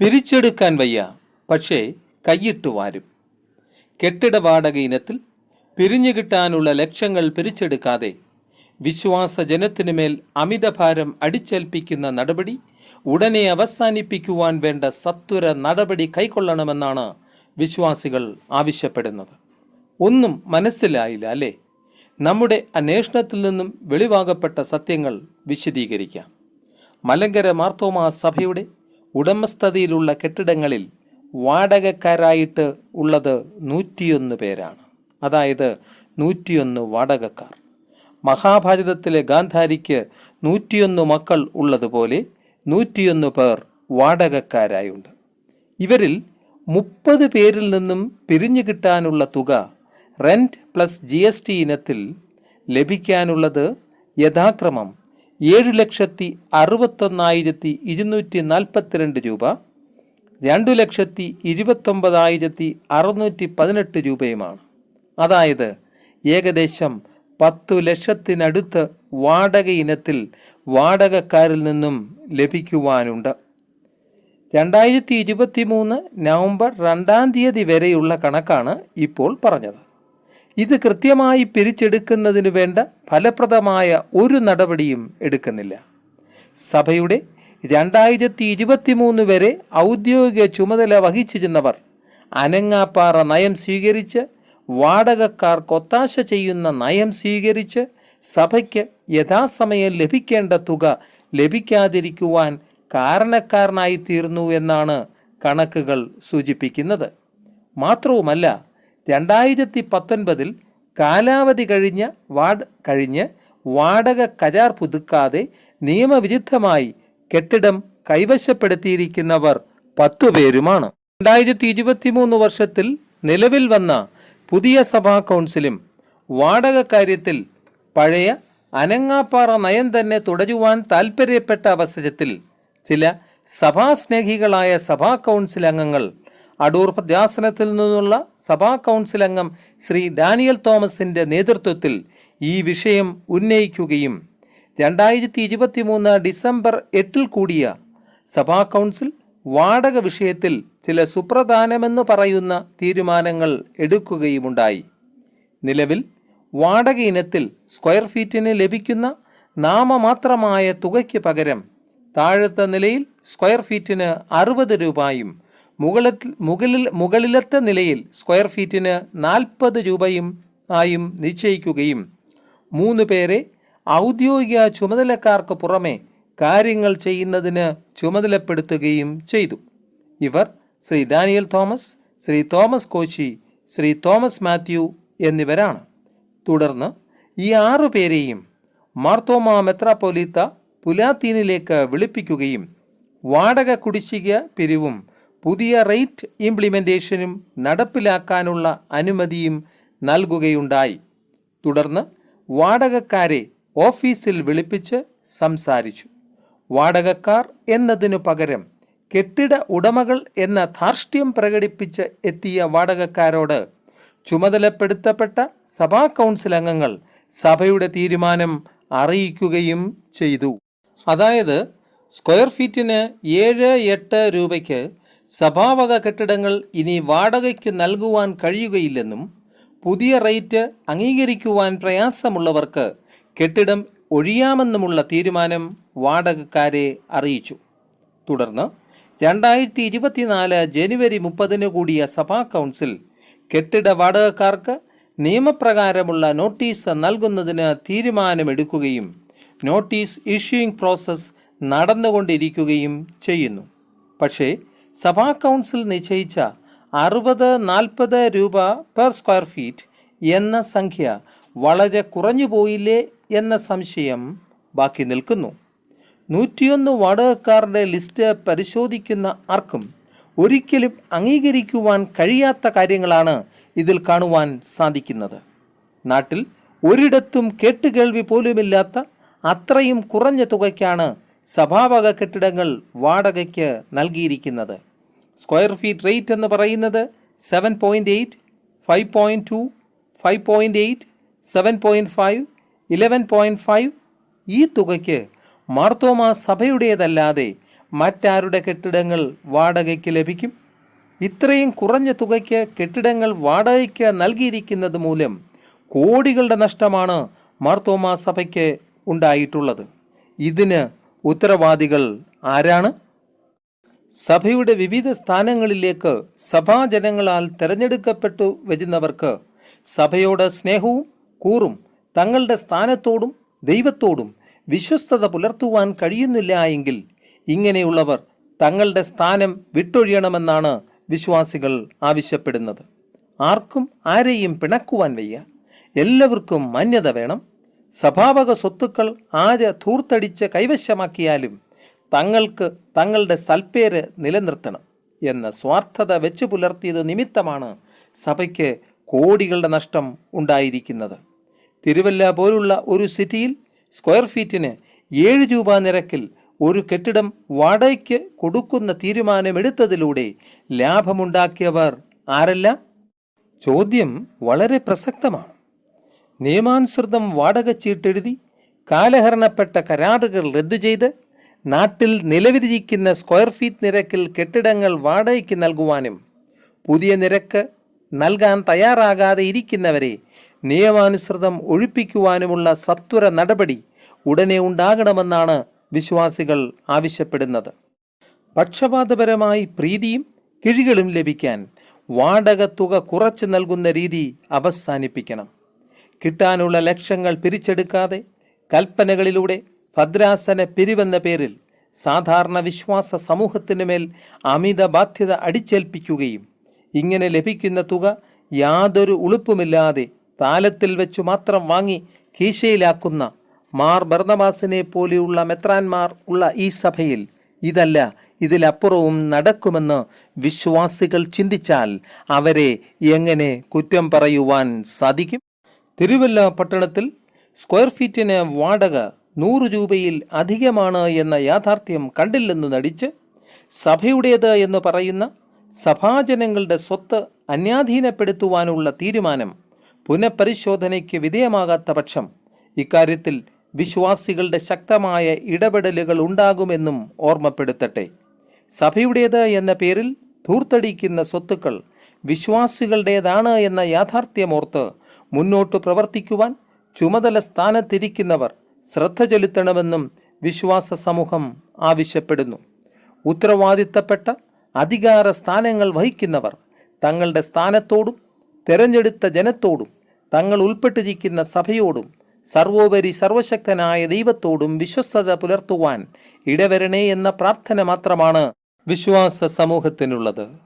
പിരിച്ചെടുക്കാൻ വയ്യ. പക്ഷേ കൈയിട്ട് വാരും. കെട്ടിട വാടക ഇനത്തിൽ പിരിഞ്ഞു കിട്ടാനുള്ള ലക്ഷ്യങ്ങൾ പിരിച്ചെടുക്കാതെ വിശ്വാസ ജനത്തിനുമേൽ അമിതഭാരം അടിച്ചേൽപ്പിക്കുന്ന നടപടി ഉടനെ അവസാനിപ്പിക്കുവാൻ വേണ്ട സത്വര നടപടി കൈക്കൊള്ളണമെന്നാണ് വിശ്വാസികൾ ആവശ്യപ്പെടുന്നത്. ഒന്നും മനസ്സിലായില്ല അല്ലേ? നമ്മുടെ അന്വേഷണത്തിൽ നിന്നും വെളിവാകപ്പെട്ട സത്യങ്ങൾ വിശദീകരിക്കാം. മലങ്കര മാർത്തോമാ സഭയുടെ ഉടമസ്ഥതയിലുള്ള കെട്ടിടങ്ങളിൽ വാടകക്കാരായിട്ട് ഉള്ളത് നൂറ്റിയൊന്ന് പേരാണ്. അതായത് നൂറ്റിയൊന്ന് വാടകക്കാർ. മഹാഭാരതത്തിലെ ഗാന്ധാരിക്ക് നൂറ്റിയൊന്ന് മക്കൾ ഉള്ളതുപോലെ നൂറ്റിയൊന്ന് പേർ വാടകക്കാരായുണ്ട്. ഇവരിൽ മുപ്പത് പേരിൽ നിന്നും പിരിഞ്ഞു കിട്ടാനുള്ള തുക rent plus G S T ഇനത്തിൽ ലഭിക്കാനുള്ളത് യഥാക്രമം ഏഴ് ലക്ഷത്തി അറുപത്തൊന്നായിരത്തി ഇരുന്നൂറ്റി നാൽപ്പത്തിരണ്ട് രൂപ രണ്ടു ലക്ഷത്തി ഇരുപത്തൊമ്പതായിരത്തി അറുന്നൂറ്റി പതിനെട്ട് രൂപയുമാണ്. അതായത് ഏകദേശം പത്തു ലക്ഷത്തിനടുത്ത് വാടക ഇനത്തിൽ വാടകക്കാരിൽ നിന്നും ലഭിക്കുവാനുണ്ട്. രണ്ടായിരത്തി ഇരുപത്തി മൂന്ന് നവംബർ രണ്ടാം തീയതി വരെയുള്ള കണക്കാണ് ഇപ്പോൾ പറഞ്ഞത്. ഇത് കൃത്യമായി പിരിച്ചെടുക്കുന്നതിന് വേണ്ട ഫലപ്രദമായ ഒരു നടപടിയും എടുക്കുന്നില്ല. സഭയുടെ രണ്ടായിരത്തി ഇരുപത്തി മൂന്ന് വരെ ഔദ്യോഗിക ചുമതല വഹിച്ചിരുന്നവർ അനങ്ങാപ്പാറ നയം സ്വീകരിച്ച് വാടകക്കാർ ഒത്താശ ചെയ്യുന്ന നയം സ്വീകരിച്ച് സഭയ്ക്ക് യഥാസമയം ലഭിക്കേണ്ട തുക ലഭിക്കാതിരിക്കുവാൻ കാരണക്കാരനായി തീർന്നു എന്നാണ് കണക്കുകൾ സൂചിപ്പിക്കുന്നത്. മാത്രവുമല്ല രണ്ടായിരത്തി പത്തൊൻപതിൽ കാലാവധി കഴിഞ്ഞ വാട കഴിഞ്ഞ് വാടക കരാർ പുതുക്കാതെ നിയമവിരുദ്ധമായി കെട്ടിടം കൈവശപ്പെടുത്തിയിരിക്കുന്നവർ പത്തു പേരുമാണ്. രണ്ടായിരത്തി ഇരുപത്തി മൂന്ന് വർഷത്തിൽ നിലവിൽ വന്ന പുതിയ സഭാ കൗൺസിലും വാടക കാര്യത്തിൽ പഴയ അനങ്ങാപ്പാറ നയം തന്നെ തുടരുവാൻ താൽപ്പര്യപ്പെട്ട അവസരത്തിൽ ചില സഭാസ്നേഹികളായ സഭാ കൗൺസിൽ അംഗങ്ങൾ അടൂർ പ്രത്യാസനത്തിൽ നിന്നുള്ള സഭാ കൗൺസിൽ അംഗം ശ്രീ ഡാനിയൽ തോമസിന്റെ നേതൃത്വത്തിൽ ഈ വിഷയം ഉന്നയിക്കുകയും രണ്ടായിരത്തി ഇരുപത്തി മൂന്ന് ഡിസംബർ എട്ടിൽ കൂടിയ സഭാ കൗൺസിൽ വാടക വിഷയത്തിൽ ചില സുപ്രധാനമെന്ന് പറയുന്ന തീരുമാനങ്ങൾ എടുക്കുകയുമുണ്ടായി. നിലവിൽ വാടക ഇനത്തിൽ സ്ക്വയർ ഫീറ്റിന് ലഭിക്കുന്ന നാമമാത്രമായ തുകയ്ക്ക് പകരം താഴത്തെ നിലയിൽ സ്ക്വയർ ഫീറ്റിന് അറുപത് രൂപയും മുകളിൽ മുകളിൽ മുകളിലത്തെ നിലയിൽ സ്ക്വയർ ഫീറ്റിന് നാൽപ്പത് രൂപയും ആയും നിശ്ചയിക്കുകയും മൂന്ന് പേരെ ഔദ്യോഗിക ചുമതലക്കാർക്ക് പുറമെ കാര്യങ്ങൾ ചെയ്യുന്നതിന് ചുമതലപ്പെടുത്തുകയും ചെയ്തു. ഇവർ Shri Daniel Thomas Shri Thomas Kochi Shri Thomas Mathew എന്നിവരാണ്. തുടർന്ന് ഈ ആറു പേരെയും മാർത്തോമ മെത്രാപ്പൊലീത്ത പുലാത്തീനിലേക്ക് വിളിപ്പിക്കുകയും വാടക കുടിശ്ശിക പിരിവും പുതിയ റേറ്റ് ഇംപ്ലിമെന്റേഷനും നടപ്പിലാക്കാനുള്ള അനുമതിയും നൽകുകയുണ്ടായി. തുടർന്ന് വാടകക്കാരെ ഓഫീസിൽ വിളിപ്പിച്ച് സംസാരിച്ചു. വാടകക്കാർ എന്നതിനു പകരം കെട്ടിട ഉടമകൾ എന്ന ധാർഷ്ട്യം പ്രകടിപ്പിച്ച് എത്തിയ വാടകക്കാരോട് ചുമതലപ്പെടുത്തപ്പെട്ട സഭാ കൗൺസിൽ അംഗങ്ങൾ സഭയുടെ തീരുമാനം അറിയിക്കുകയും ചെയ്തു. അതായത് സ്ക്വയർ ഫീറ്റിന് ഏഴ് എട്ട് രൂപയ്ക്ക് സഭാവക കെട്ടിടങ്ങൾ ഇനി വാടകയ്ക്ക് നൽകുവാൻ കഴിയുകയില്ലെന്നും പുതിയ റേറ്റ് അംഗീകരിക്കുവാൻ പ്രയാസമുള്ളവർക്ക് കെട്ടിടം ഒഴിയാമെന്നുമുള്ള തീരുമാനം വാടകക്കാരെ അറിയിച്ചു. തുടർന്ന് രണ്ടായിരത്തി ഇരുപത്തിനാല് ജനുവരി മുപ്പതിന് കൂടിയ സഭാ കൗൺസിൽ കെട്ടിട വാടകക്കാർക്ക് നിയമപ്രകാരമുള്ള നോട്ടീസ് നൽകുന്നതിന് തീരുമാനമെടുക്കുകയും നോട്ടീസ് ഇഷ്യൂയിങ് പ്രോസസ്സ് നടന്നുകൊണ്ടിരിക്കുകയും ചെയ്യുന്നു. പക്ഷേ സഭാ കൗൺസിൽ നിശ്ചയിച്ച അറുപത് നാൽപ്പത് രൂപ പെർ സ്ക്വയർ ഫീറ്റ് എന്ന സംഖ്യ വളരെ കുറഞ്ഞു പോയില്ലേ എന്ന സംശയം ബാക്കി നിൽക്കുന്നു. നൂറ്റിയൊന്ന് വാടകക്കാരുടെ ലിസ്റ്റ് പരിശോധിക്കുന്ന ആർക്കും ഒരിക്കലും അംഗീകരിക്കുവാൻ കഴിയാത്ത കാര്യങ്ങളാണ് ഇതിൽ കാണുവാൻ സാധിക്കുന്നത്. നാട്ടിൽ ഒരിടത്തും കേട്ടുകേൾവി പോലുമില്ലാത്ത അത്രയും കുറഞ്ഞ തുകയ്ക്കാണ് സഭാവക കെട്ടിടങ്ങൾ വാടകയ്ക്ക് നൽകിയിരിക്കുന്നത്. സ്ക്വയർ ഫീറ്റ് റേറ്റ് എന്ന് പറയുന്നത് seven point eight five point two five point eight seven point five eleven point five. ഈ തുകയ്ക്ക് മാർത്തോമ സഭയുടേതല്ലാതെ മറ്റാരുടെ കെട്ടിടങ്ങൾ വാടകയ്ക്ക് ലഭിക്കും? ഇത്രയും കുറഞ്ഞ തുകയ്ക്ക് കെട്ടിടങ്ങൾ വാടകയ്ക്ക് നൽകിയിരിക്കുന്നത് മൂലം കോടികളുടെ നഷ്ടമാണ് മാർത്തോമാ സഭയ്ക്ക് ഉണ്ടായിട്ടുള്ളത്. ഇതിന് ഉത്തരവാദികൾ ആരാണ്? സഭയുടെ വിവിധ സ്ഥാനങ്ങളിലേക്ക് സഭാജനങ്ങളാൽ തിരഞ്ഞെടുക്കപ്പെട്ടു വരുന്നവർക്ക് സഭയോട് സ്നേഹവും കൂറും തങ്ങളുടെ സ്ഥാനത്തോടും ദൈവത്തോടും വിശ്വസ്തത പുലർത്തുവാൻ കഴിയുന്നില്ല എങ്കിൽ ഇങ്ങനെയുള്ളവർ തങ്ങളുടെ സ്ഥാനം വിട്ടൊഴിയണമെന്നാണ് വിശ്വാസികൾ ആവശ്യപ്പെടുന്നത്. ആർക്കും ആരെയും പിണക്കുവാൻ വയ്യ. എല്ലാവർക്കും മാന്യത വേണം. സഭാവക സ്വത്തുക്കൾ ആര് ധൂർത്തടിച്ച് കൈവശമാക്കിയാലും തങ്ങൾക്ക് തങ്ങളുടെ സൽപ്പേര് നിലനിർത്തണം എന്ന സ്വാർത്ഥത വെച്ചു പുലർത്തിയത് നിമിത്തമാണ് സഭയ്ക്ക് കോടികളുടെ നഷ്ടം ഉണ്ടായിരിക്കുന്നത്. തിരുവല്ല പോലുള്ള ഒരു സിറ്റിയിൽ സ്ക്വയർ ഫീറ്റിന് ഏഴ് രൂപ നിരക്കിൽ ഒരു കെട്ടിടം വാടകയ്ക്ക് കൊടുക്കുന്ന തീരുമാനമെടുത്തതിലൂടെ ലാഭമുണ്ടാക്കിയവർ ആരല്ല? ചോദ്യം വളരെ പ്രസക്തമാണ്. നിയമാനുസൃതം വാടക ചീട്ടെഴുതി കാലഹരണപ്പെട്ട കരാറുകൾ റദ്ദു ചെയ്ത് നാട്ടിൽ നിലവിലിരിക്കുന്ന സ്ക്വയർ ഫീറ്റ് നിരക്കിൽ കെട്ടിടങ്ങൾ വാടകയ്ക്ക് നൽകുവാനും പുതിയ നിരക്ക് നൽകാൻ തയ്യാറാകാതെ ഇരിക്കുന്നവരെ നിയമാനുസൃതം ഒഴിപ്പിക്കുവാനുമുള്ള സത്വര നടപടി ഉടനെ ഉണ്ടാകണമെന്നാണ് വിശ്വാസികൾ ആവശ്യപ്പെടുന്നത്. പക്ഷപാതപരമായി പ്രീതിയും കിഴികളും ലഭിക്കാൻ വാടക തുക കുറച്ച് നൽകുന്ന രീതി അവസാനിപ്പിക്കണം. കിട്ടാനുള്ള ലക്ഷ്യങ്ങൾ പിരിച്ചെടുക്കാതെ കൽപ്പനകളിലൂടെ ഭദ്രാസന പിരിവെന്ന പേരിൽ സാധാരണ വിശ്വാസ സമൂഹത്തിനു മേൽ അമിത ബാധ്യത അടിച്ചേൽപ്പിക്കുകയും ഇങ്ങനെ ലഭിക്കുന്ന തുക യാതൊരു ഉളുപ്പുമില്ലാതെ താലത്തിൽ വെച്ചു മാത്രം വാങ്ങി കീശയിലാക്കുന്ന മാർ ഭരണവാസിനെ പോലെയുള്ള മെത്രാന്മാർ ഉള്ള ഈ സഭയിൽ ഇതല്ല ഇതിലപ്പുറവും നടക്കുമെന്ന് വിശ്വാസികൾ ചിന്തിച്ചാൽ അവരെ എങ്ങനെ കുറ്റം പറയുവാൻ സാധിക്കും? തിരുവല്ല പട്ടണത്തിൽ സ്ക്വയർ ഫീറ്റിന് വാടക നൂറ് രൂപയിൽ അധികമാണ് എന്ന യാഥാർത്ഥ്യം കണ്ടില്ലെന്ന് നടിച്ച് സഭയുടേത് എന്ന് പറയുന്ന സഭാജനങ്ങളുടെ സ്വത്ത് അന്യാധീനപ്പെടുത്തുവാനുള്ള തീരുമാനം പുനഃപരിശോധനയ്ക്ക് വിധേയമാകാത്ത പക്ഷം ഇക്കാര്യത്തിൽ വിശ്വാസികളുടെ ശക്തമായ ഇടപെടലുകൾ ഉണ്ടാകുമെന്നും ഓർമ്മപ്പെടുത്തട്ടെ. സഭയുടേത് എന്ന പേരിൽ ധൂർത്തടിക്കുന്ന സ്വത്തുക്കൾ വിശ്വാസികളുടേതാണ് എന്ന യാഥാർത്ഥ്യമോർത്ത് മുന്നോട്ട് പ്രവർത്തിക്കുവാൻ ചുമതല സ്ഥാനത്തിരിക്കുന്നവർ ശ്രദ്ധ ചെലുത്തണമെന്നും വിശ്വാസ സമൂഹം ആവശ്യപ്പെടുന്നു. ഉത്തരവാദിത്തപ്പെട്ട അധികാര സ്ഥാനങ്ങൾ വഹിക്കുന്നവർ തങ്ങളുടെ സ്ഥാനത്തോടും തെരഞ്ഞെടുത്ത ജനത്തോടും തങ്ങൾ ഉൾപ്പെട്ടിരിക്കുന്ന സഭയോടും സർവോപരി സർവശക്തനായ ദൈവത്തോടും വിശ്വസ്തത പുലർത്തുവാൻ ഇടവരണേ എന്ന പ്രാർത്ഥന മാത്രമാണ് വിശ്വാസ സമൂഹത്തിനുള്ളത്.